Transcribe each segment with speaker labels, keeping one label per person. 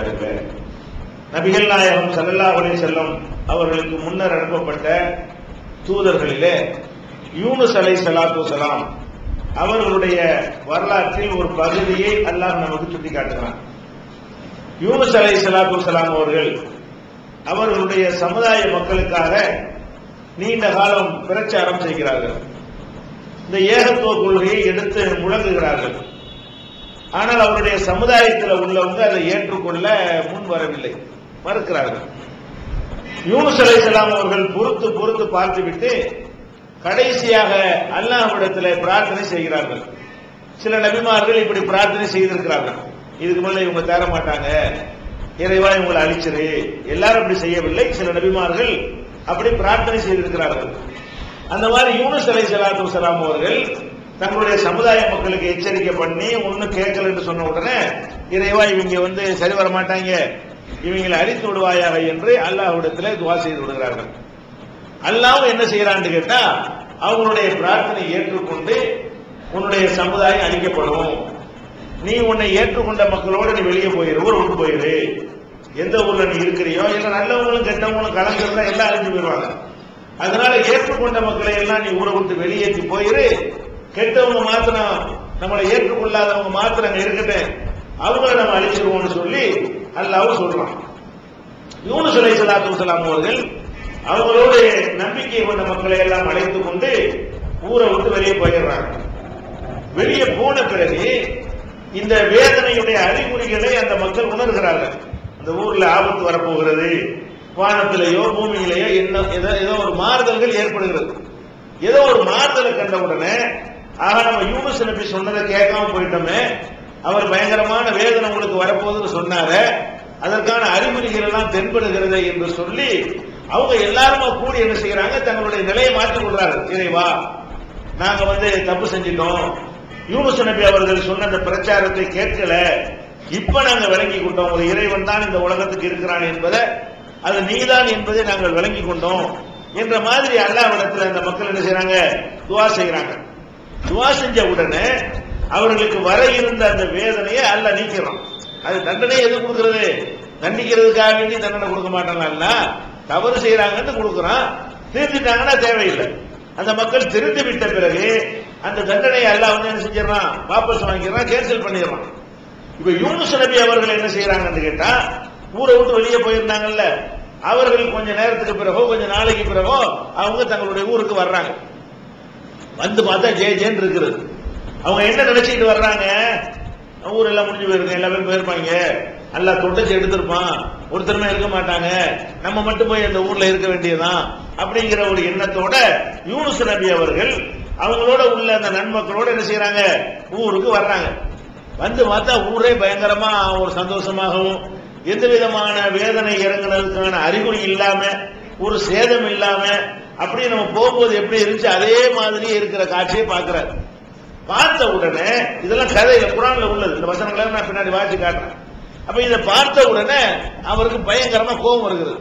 Speaker 1: அனுப்ப நபிகள் நாயகம் சல்லல்லா அலைஹி செல்லம் அவர்களுக்கு முன்னர் அனுப்பப்பட்ட தூதர்களிலே யூனுஸ் அலை சலாத்து சலாம் அவர்களுடைய வரலாற்றில் ஒரு பகுதியை அல்லாஹ் நமக்கு சுட்டி காட்டுகிறான். யூனுஸ் அலை சலாத்து சலாம் அவர்கள் அவர்களுடைய சமுதாய மக்களுக்காக நீண்ட காலம் பிரச்சாரம் செய்கிறார்கள். இந்த ஏகத்துவ கொள்கையை எடுத்து முழங்குகிறார்கள். ஆனால் அவருடைய சமுதாயத்தில் உள்ளவங்க அதை ஏற்றுக்கொள்ள முன் வரவில்லை. மறுக்கிறார்கள். யூனுஸ் அலைஹிஸ்ஸலாம் அவர்கள் பொறுத்து பொறுத்து பார்த்துவிட்டு கடைசியாக அல்லாஹ்விடத்தில் பிரார்த்தனை செய்கிறார்கள். சில நபிமார்கள் இப்படி பிரார்த்தனை செய்திருக்கிறார்கள். இதுக்கு மேல இவங்க தர மாட்டாங்க இறைவா இவங்களை அழிச்சிரு. எல்லாரும் அப்படி செய்யவில்லை. சில நபிமார்கள் அப்படி பிரார்த்தனை செய்திருக்கிறார்கள். அந்த மாதிரி யூனுஸ் அலை சலாத்து அவர்கள் தங்களுடைய சமுதாய மக்களுக்கு எச்சரிக்கை பண்ணி ஒன்றும் கேட்கலன்னு சொன்ன உடனே இறைவா இவங்க வந்து சரி வர மாட்டாங்க. இவங்களை அழித்து விடுவாயாக என்று அல்லாஹ்விடத்தில் துவா செய்து விடுகிறார்கள். அல்லாவும் என்ன செய்யறான்னு கேட்டா அவங்களுடைய பிரார்த்தனை ஏற்றுக்கொண்டு உன்னுடைய சமுதாயம் அழிக்கப்படும். நீ உன்னை ஏற்றுக்கொண்ட மக்களோடு நீ வெளியே போயிரு ஊர் விட்டு போயிரு. எந்த ஊர்ல நீ இருக்கிறியோ இல்ல நல்லவங்களும் கெட்டவங்களும் கலந்துருந்தா எல்லாம் அழிஞ்சு போயிடுவாங்க. அதனால ஏற்றுக்கொண்ட மக்களை எல்லாம் நீ ஊரை விட்டு வெளியேற்றி போயிரு. கெட்டவங்க மாத்திரம் நம்மளை ஏற்றுக்கொள்ளாதவங்க மாத்திரம் அங்க இருக்கட்டும். அவங்கள நம்ம அழிச்சிருவோம்னு சொல்லி அல்லாவும் சொல்றான். யூனு சுலை சலாத்து சலாம் அவர்கள் அவங்களோட நம்பிக்கை கொண்ட மக்களை எல்லாம் அழைத்து கொண்டு ஊரை விட்டு வெளியே போயிடுறாங்க. வெளியே போன பிறகு இந்த வேதனையுடைய அறிகுறிகளை அந்த மக்கள் உணர்கிறார்கள். அந்த ஊர்ல ஆபத்து வரப்போகிறது. வானத்திலேயோ பூமியிலேயோ என்ன ஏதோ ஏதோ ஒரு மாறுதல்கள் ஏற்படுகிறது. ஏதோ ஒரு மாறுதலை கண்ட உடனே ஆக நம்ம யூனஸ் நபி சொன்னதை கேட்காம போயிட்டோமே. அவர் பயங்கரமான வேதனை உங்களுக்கு வரப்போகுதுன்னு சொன்னாரு. அதற்கான அறிகுறிகள் எல்லாம் தென்படுகிறது என்று சொல்லி அவங்க எல்லாருமா கூடி என்ன செய்யறாங்க? தங்களுடைய நிலையை மாற்றிக் கொள்றார்கள் இறைவா நாங்க வந்து தப்பு செஞ்சிட்டோம். யூனஸ் நபி அவர்கள் சொன்ன அந்த பிரச்சாரத்தை கேட்கல. இப்ப நாங்க விளங்கி கொண்டோம். ஒரு இறைவன் தான் இந்த உலகத்துக்கு இருக்கிறான் என்பதை அது நீதான் என்பதை நாங்கள் விளங்கி கொண்டோம். என்ற மாதிரி அல்லாவிடத்தில் அந்த மக்கள் என்ன செய்யறாங்க துவா செய்யறாங்க துவா செஞ்ச உடனே அவர்களுக்கு வர இருந்த அந்த வேதனையை அல்ல நீக்கிறான். அது தண்டனை எது கொடுக்கறது? தண்டிக்கிறதுக்காக வேண்டி தண்டனை கொடுக்க மாட்டாங்கல்ல தவறு செய்யறாங்கன்னு கொடுக்குறான். திருத்திட்டாங்கன்னா தேவையில்லை. அந்த மக்கள் திருத்தி விட்ட பிறகு அந்த தண்டனையை எல்லாம் வந்து என்ன செஞ்சிடறான்? வாபஸ் வாங்கிடுறான் கேன்சல் பண்ணிடுறான். இப்ப யூனுஸ் நபி அவர்கள் என்ன செய்யறாங்கன்னு கேட்டா ஊரை விட்டு வெளியே போயிருந்தாங்கல்ல அவர்கள் கொஞ்ச நேரத்துக்கு பிறகோ கொஞ்ச நாளைக்கு பிறகோ அவங்க தங்களுடைய ஊருக்கு வர்றாங்க. வந்து பார்த்தா ஜே ஜேன்னு இருக்குது அவங்க என்ன நினைச்சிட்டு வர்றாங்க? ஊர் எல்லாம் முடிஞ்சு போயிருக்கு எல்லா பேரும் போயிருப்பாங்க. நல்லா தொட்டச்சு எடுத்திருப்பான். ஒருத்தருமே இருக்க மாட்டாங்க. நம்ம மட்டும் போய் அந்த ஊர்ல இருக்க வேண்டியதுதான். அப்படிங்கிற ஒரு எண்ணத்தோட யூனுஸ் நபி அவர்கள் அவங்களோட உள்ள அந்த நன்மக்களோட என்ன செய்யறாங்க ஊருக்கு வர்றாங்க. வந்து பார்த்தா ஊரே பயங்கரமா ஒரு சந்தோஷமாகவும் எந்த விதமான வேதனை இறங்குனதுக்கான அறிகுறி இல்லாம ஒரு சேதம் இல்லாம அப்படியே நம்ம போகும்போது எப்படி இருந்துச்சு? அதே மாதிரியே இருக்கிற காட்சியை பார்க்கிறார். பார்த்த உடனே இதெல்லாம் கதையில குரான்ல உள்ளது. இந்த வசனங்களை நான் பின்னாடி வாசி காட்டுறேன். அப்ப இதை பார்த்த உடனே அவருக்கு பயங்கரமா கோபம் வருகிறது.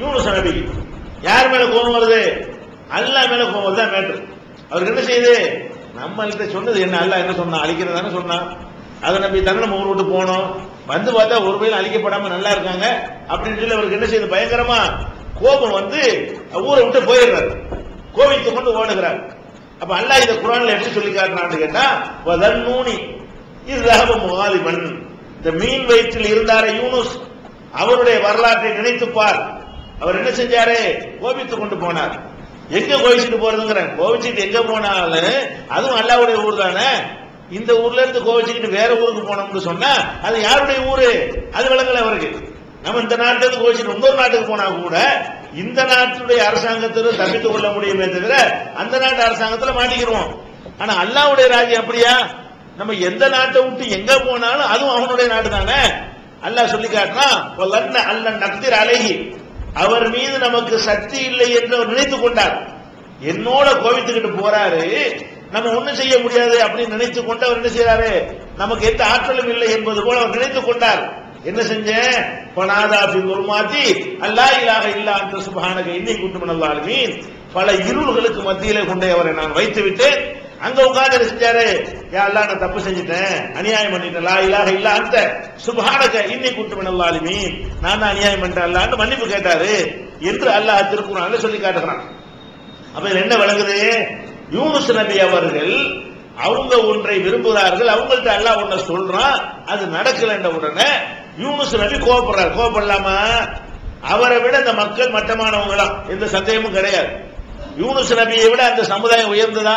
Speaker 1: யூனுஸ் நபிக்கு யார் மேல கோபம் வருது? அல்லா மேல கோபம் வருது தான் மேட்ரு அவருக்கு என்ன செய்யுது? நம்மள்கிட்ட சொன்னது என்ன? அல்ல என்ன சொன்னா அழிக்கிறது சொன்னான். அதை நம்பி தானே நம்ம ஊர் விட்டு போனோம். வந்து பார்த்தா ஒரு பையில அழிக்கப்படாம நல்லா இருக்காங்க அப்படின்னு சொல்லி அவருக்கு என்ன செய்யுது? பயங்கரமா கோபம் வந்து ஊரை விட்டு போயிடுறாரு. கோவித்து கொண்டு ஓடுகிறார். அப்ப அல்லாஹ் இந்த குரான்ல எப்படி சொல்லி காட்டுறான்னு கேட்டா நூனி இது ரஹப முகாலிபன். இந்த மீன் வயிற்றில் இருந்தார யூனுஸ் அவருடைய வரலாற்றை நினைத்துப்பார். அவர் என்ன செஞ்சாரு? கோபித்து கொண்டு போனார். எங்க கோவிச்சுட்டு போறதுங்கிற கோவிச்சுட்டு எங்க போனாலும் அதுவும் அல்லாவுடைய ஊர் தானே. இந்த ஊர்ல இருந்து கோவிச்சுக்கிட்டு வேற ஊருக்கு போனோம்னு சொன்னா அது யாருடைய ஊரு? அது விளங்கல அவருக்கு. நம்ம இந்த நாட்டுல போச்சு இன்னொரு நாட்டுக்கு போனா கூட இந்த நாட்டுடைய அரசாங்கத்திலும் தப்பித்துக் கொள்ள முடியுமே தவிர அந்த நாட்டு அரசாங்கத்துல மாட்டிக்கிறோம் ஆனா அல்லாவுடைய ராஜ்யம் அப்படியா நம்ம எந்த நாட்டை விட்டு எங்க போனாலும் அதுவும் அவனுடைய நாடு தானே? அல்லாஹ் சொல்லி காட்டினா அல்ல நக்திர் அழகி அவர் மீது நமக்கு சக்தி இல்லை என்று அவர் நினைத்து கொண்டார். என்னோட கோவித்துக்கிட்டு போறாரு நம்ம ஒண்ணும் செய்ய முடியாது அப்படின்னு நினைத்து கொண்டு அவர் என்ன செய்யறாரு நமக்கு எந்த ஆற்றலும் இல்லை என்பது போல அவர் நினைத்து கொண்டார். என்ன செஞ்சேன் பனாதா பின் உருமாத்தி அல்லா இலாக இல்லா அந்த சுபஹானக இன்னை குண்டு மீன் பல இருள்களுக்கு மத்தியிலே கொண்டே அவரை நான் வைத்து விட்டு அங்க உட்கார்ந்து செஞ்சாரு? யா அல்லா நான் தப்பு செஞ்சுட்டேன். அநியாயம் பண்ணிட்டேன். லா இலாஹ இல்ல அந்த சுபானக இன்னி குன்து மினல் லாலிமீன் நான் தான் அநியாயம் பண்ணிட்டேன். அல்லாஹ்னு மன்னிப்பு கேட்டாரு. என்று அல்லாஹ் திருக்குறான் சொல்லி காட்டுகிறான். அப்ப என்ன விளங்குது? யூனுஸ் நபி அவர்கள் அவங்க ஒன்றை விரும்புகிறார்கள். அவங்கள்ட்ட அல்லாஹ் ஒன்றை சொல்றான். அது நடக்கலன்ற உடனே யூனுஸ் நபி கோவப்படுறார். கோவப்படலாமா? அவரை விட இந்த மக்கள் மட்டமானவங்களாம் எந்த சந்தேகமும் கிடையாது. யூனுஸ் நபியை விட அந்த சமுதாயம் உயர்ந்ததா?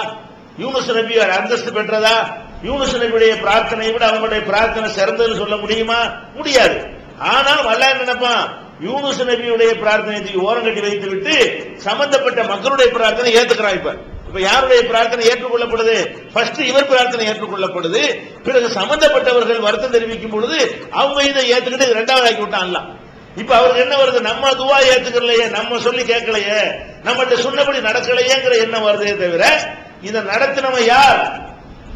Speaker 1: யூனுஸ் நபி அந்தஸ்து பெற்றதா? யூனுஸ் நபியுடைய பிரார்த்தனையை விட அவங்களுடைய பிரார்த்தனை சிறந்ததுன்னு சொல்ல முடியுமா? முடியாது. ஆனால் அல்லாஹ் நினைப்பான்? யூனுஸ் நபியுடைய பிரார்த்தனை ஓரம் கட்டி வைத்து விட்டு சம்பந்தப்பட்ட மக்களுடைய பிரார்த்தனை ஏத்துக்கிறான் இப்ப. இப்ப யாருடைய பிரார்த்தனை ஏற்றுக்கொள்ளப்படுது? ஃபர்ஸ்ட் இவர் பிரார்த்தனை ஏற்றுக்கொள்ளப்படுது. பிறகு சம்பந்தப்பட்டவர்கள் வருத்தம் தெரிவிக்கும் பொழுது அவங்க இதை ஏத்துக்கிட்டு இரண்டாவது ஆக்கி விட்டான்லாம் இப்ப அவருக்கு என்ன வருது? நம்ம துவா ஏத்துக்கலையே நம்ம சொல்லி கேட்கலையே நம்மகிட்ட சொன்னபடி நடக்கலையேங்கிற எண்ணம் வருதே தவிர இதை நடத்தினவன் யார்?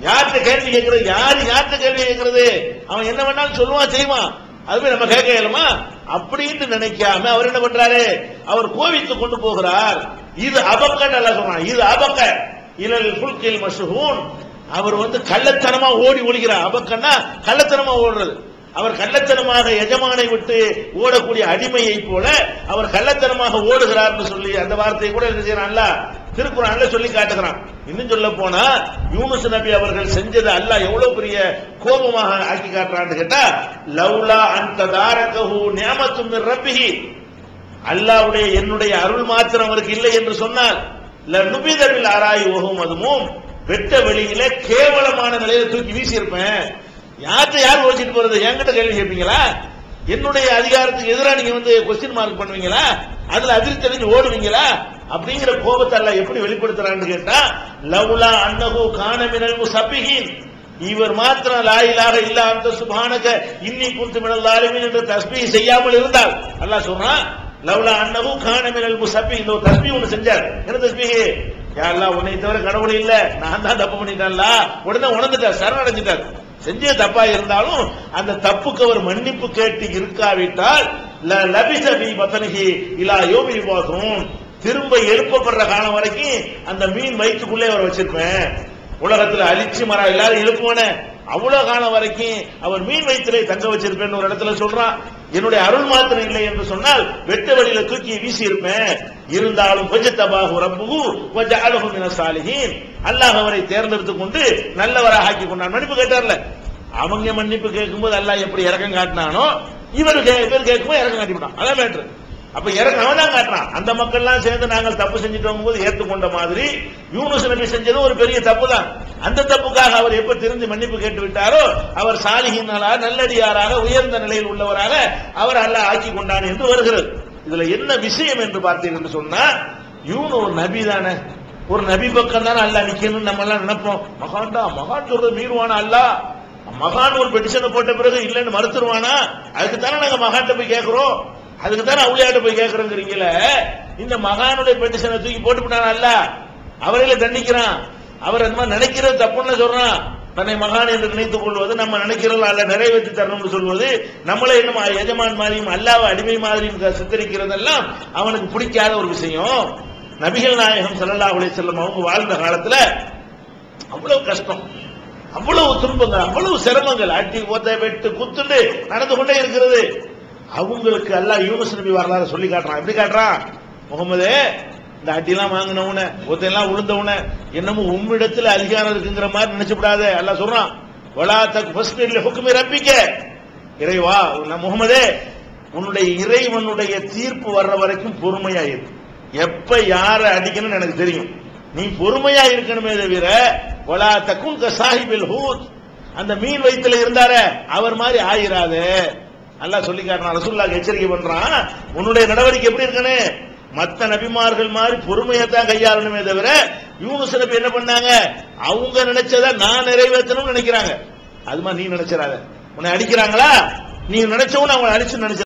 Speaker 1: யார்கிட்ட கேள்வி கேட்கறது? யாரு யார்கிட்ட கேள்வி கேட்கறது? அவன் என்ன வேணாலும் சொல்லுவான் செய்வான். அதுவே நம்ம கேட்க இயலுமா? அப்படின்னு நினைக்காம அவர் என்ன பண்றாரு? அவர் கோவித்து கொண்டு போகிறார். இது அபக்க நல்லா இது அபக்க இலல் புல்கில் மசுகூன் அவர் வந்து கள்ளத்தனமா ஓடி ஒழிகிறார் அபக்கன்னா கள்ளத்தனமா ஓடுறது. அவர் கள்ளத்தனமாக எஜமானை விட்டு ஓடக்கூடிய அடிமையை போல அவர் கள்ளத்தனமாக ஓடுகிறார்னு சொல்லி அந்த வார்த்தையை கூட என்ன செய்யறான்ல? திருக்குறான்ல சொல்லி காட்டுகிறான். இன்னும் சொல்ல போனா யூனுஸ் நபி அவர்கள் செஞ்சது அல்ல எவ்வளவு பெரிய கோபமாக ஆக்கி காட்டுறான்னு கேட்டா லவ்லா அந்த தாரகஹு நியமத்தும் மின் ரப்பிஹி. அல்லாவுடைய என்னுடைய அருள் மாத்திரம் அவருக்கு இல்லை என்று சொன்னால் நுபிதவில் ஆராய் ஓகும் அதுவும் வெட்ட வெளியில கேவலமான நிலையில தூக்கி வீசியிருப்பேன். யார்கிட்ட யார் யோசிச்சுட்டு போறது? என்கிட்ட கேள்வி கேட்பீங்களா? என்னுடைய அதிகாரத்துக்கு எதிராக நீங்க வந்து கொஸ்டின் மார்க் பண்ணுவீங்களா? அதுல அதிர்ச்சி ஓடுவீங்களா? அப்படிங்கிற கோபத்தை எல்லாம் எப்படி வெளிப்படுத்துறான்னு கேட்டா லவ்லா அன்னகு காணமினல் முசப்பிஹின். இவர் மாத்திரம் லாயிலாக இல்ல அந்த சுபானக இன்னி குத்து மினல் லாலிமின் என்று தஸ்பீ செய்யாமல் இருந்தால் அல்லாஹ் சொல்றான் லவ்லா அன்னகு காணமினல் முசப்பி இந்த ஒரு தஸ்பீ ஒன்று செஞ்சார். என்ன தஸ்மிஹி யாரெல்லாம் உன்னை தவிர கடவுள் இல்ல. நான் தான் தப்பு பண்ணிட்டேன்ல. உடனே உணர்ந்துட்டார் சரணடைஞ்சிட்டார். செஞ்ச தப்பா இருந்தாலும் அந்த தப்புக்கு அவர் மன்னிப்பு கேட்டு இருக்காவிட்டால் லபிசபி பத்தனகி இலா யோபி போதும் திரும்ப எழுப்பப்படுற காலம் வரைக்கும் அந்த மீன் வயிற்றுக்குள்ளே அவர் வச்சிருப்பேன். உலகத்துல அழிச்சு மரம் எல்லாரும் எழுப்புவானே. அவ்வளவு காலம் வரைக்கும் அவர் மீன் வயிற்றுல தங்க வச்சிருப்பேன்னு ஒரு இடத்துல சொல்றான். என்னுடைய அருள் மாத்திரம் இல்லை என்று சொன்னால் வெட்ட வழியில தூக்கி வீசி இருப்பேன் இருந்தாலும் கொஞ்சத்தபாகு ரப்புகு கொஞ்சம் அழகு சாலிகின் அல்லாஹ் அவரை தேர்ந்தெடுத்து கொண்டு நல்லவராக ஆக்கி கொண்டான். மன்னிப்பு கேட்டார்ல? அவங்க மன்னிப்பு கேட்கும்போது அல்லாஹ் எப்படி இறக்கம் காட்டினானோ இவர் இவர் கேட்கும்போது இறக்கம் காட்டிவிட்டான். அதான் மேட்ரு அப்ப இறங்க அவன் தான் காட்டுறான். அந்த மக்கள்லாம் சேர்ந்து நாங்கள் தப்பு செஞ்சுட்டோம் போது ஏற்றுக்கொண்ட மாதிரி யூனுஸ் நபி செஞ்சது? ஒரு பெரிய தப்பு தான் அந்த தப்புக்காக அவர் எப்ப திருந்து மன்னிப்பு கேட்டு விட்டாரோ அவர் சாலிகினாலாக நல்லடியாராக உயர்ந்த நிலையில் உள்ளவராக அவர் அல்ல ஆக்கி கொண்டான் என்று வருகிறது. இதுல என்ன விஷயம் என்று பார்த்தீர்கள் என்று சொன்னா யூனு ஒரு நபி தானே. ஒரு நபி பக்கம் தானே அல்ல நிக்கணும்னு நம்ம எல்லாம் நினைப்போம். மகான்டா மகான் சொல்றது மீறுவானா அல்ல? மகான் ஒரு பெட்டிஷனை போட்ட பிறகு இல்லைன்னு மறுத்துருவானா? அதுக்கு தானே நாங்க மகான்கிட்ட போய் கேட்கிறோம் அதுக்கு தானே அவுளியாட்ட போய் கேட்கறோங்கிறீங்கள இந்த மகானுடைய பெட்டிஷனை தூக்கி போட்டு விட்டானா அல்ல அவரையில தண்டிக்கிறான். அவர் அந்த மாதிரி நினைக்கிறது தப்புன்னு சொல்றான். தன்னை மகான் என்று நினைத்துக் கொள்வது நம்ம நினைக்கிறோம் அல்ல நிறைவேற்றி தரணும்னு சொல்வது நம்மளை இன்னும் எஜமான் மாதிரியும் அல்லாவ அடிமை மாதிரியும் சித்தரிக்கிறதெல்லாம் அவனுக்கு பிடிக்காத ஒரு விஷயம். நபிகள் நாயகம் சல்லல்லா அலி செல்லம் அவங்க வாழ்ந்த காலத்துல அவ்வளவு கஷ்டம் அவ்வளவு துன்பங்கள் அவ்வளவு சிரமங்கள். அட்டி ஒத்த வெட்டு குத்துண்டு நடந்து கொண்டே இருக்கிறது. அவங்களுக்கு எல்லாம் யூனஸ் நபி வரலாறு சொல்லி காட்டுறான். எப்படி காட்டுறான்? முகமது இந்த அட்டிலாம் வாங்கினவன ஒத்தையெல்லாம் உளுந்தவன என்னமோ உம்மிடத்துல அதிகாரம் இருக்குங்கிற மாதிரி நினைச்சுவிடாத எல்லாம் சொல்றான் வலா தக் ஃபஸ்ட் ஹுக்குமே ரப்பிக்க. இறைவா முகமதே உன்னுடைய இறைவனுடைய தீர்ப்பு வர்ற வரைக்கும் பொறுமையா இரு எப்ப யார அடிக்கணும்னு எனக்கு தெரியும். நீ பொறுமையா இருக்கணுமே தவிர வலா தக்கும் சாஹிபில் ஹூத். அந்த மீன் வயிற்றுல இருந்தார அவர் மாதிரி ஆயிராது. நல்லா சொல்லி காட்டுறான் ரசூல்லாக்கு எச்சரிக்கை பண்றான் உன்னுடைய நடவடிக்கை எப்படி இருக்கனே மத்த நபிமார்கள் மாதிரி பொறுமையை தான் கையாளணுமே தவிர யூனுஸ் நபி என்ன பண்ணாங்க? அவங்க நினைச்சத நான் நிறைவேற்றணும்னு நினைக்கிறாங்க. அது மாதிரி நீ நினைச்சிடாத. உன்னை அடிக்கிறாங்களா? நீ நினைச்சவன அவங்க அடிச்சு நினைச்ச